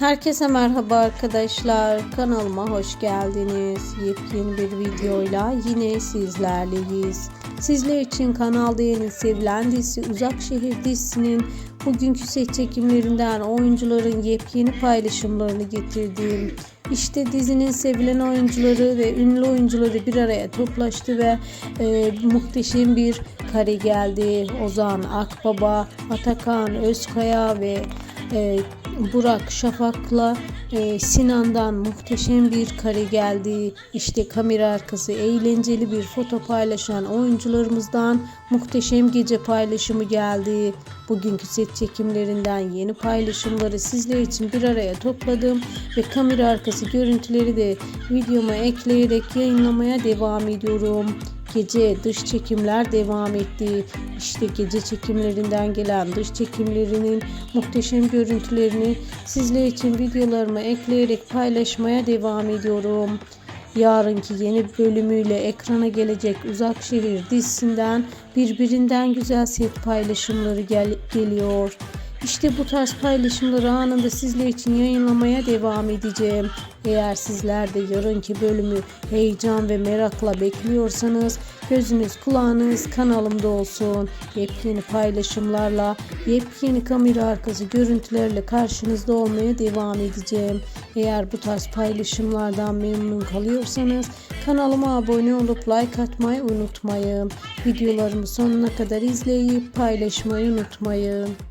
Herkese merhaba arkadaşlar. Kanalıma hoş geldiniz. Yepyeni bir videoyla yine sizlerleyiz. Sizler için kanalda yeni sevilen dizisi Uzak Şehir dizisinin bugünkü set çekimlerinden oyuncuların yepyeni paylaşımlarını getirdim. İşte dizinin sevilen oyuncuları ve ünlü oyuncuları bir araya toplaştı ve e, muhteşem bir kare geldi. Ozan Akbaba, Atakan Özkaya ve e, Burak Şafak'la e, Sinan'dan muhteşem bir kare geldi. İşte kamera arkası eğlenceli bir foto paylaşan oyuncularımızdan muhteşem gece paylaşımı geldi. Bugünkü set çekimlerinden yeni paylaşımları sizler için bir araya topladım ve kamera arkası görüntüleri de videoma ekleyerek yayınlamaya devam ediyorum. Gece dış çekimler devam etti. İşte gece çekimlerinden gelen dış çekimlerinin muhteşem görüntülerini sizler için videolarıma ekleyerek paylaşmaya devam ediyorum. Yarınki yeni bölümüyle ekrana gelecek Uzak Şehir dizisinden birbirinden güzel set paylaşımları gel- geliyor. İşte bu tarz paylaşımları anında sizler için yayınlamaya devam edeceğim. Eğer sizler de yarınki bölümü heyecan ve merakla bekliyorsanız gözünüz kulağınız kanalımda olsun. Yepyeni paylaşımlarla, yepyeni kamera arkası görüntülerle karşınızda olmaya devam edeceğim. Eğer bu tarz paylaşımlardan memnun kalıyorsanız kanalıma abone olup like atmayı unutmayın. Videolarımı sonuna kadar izleyip paylaşmayı unutmayın.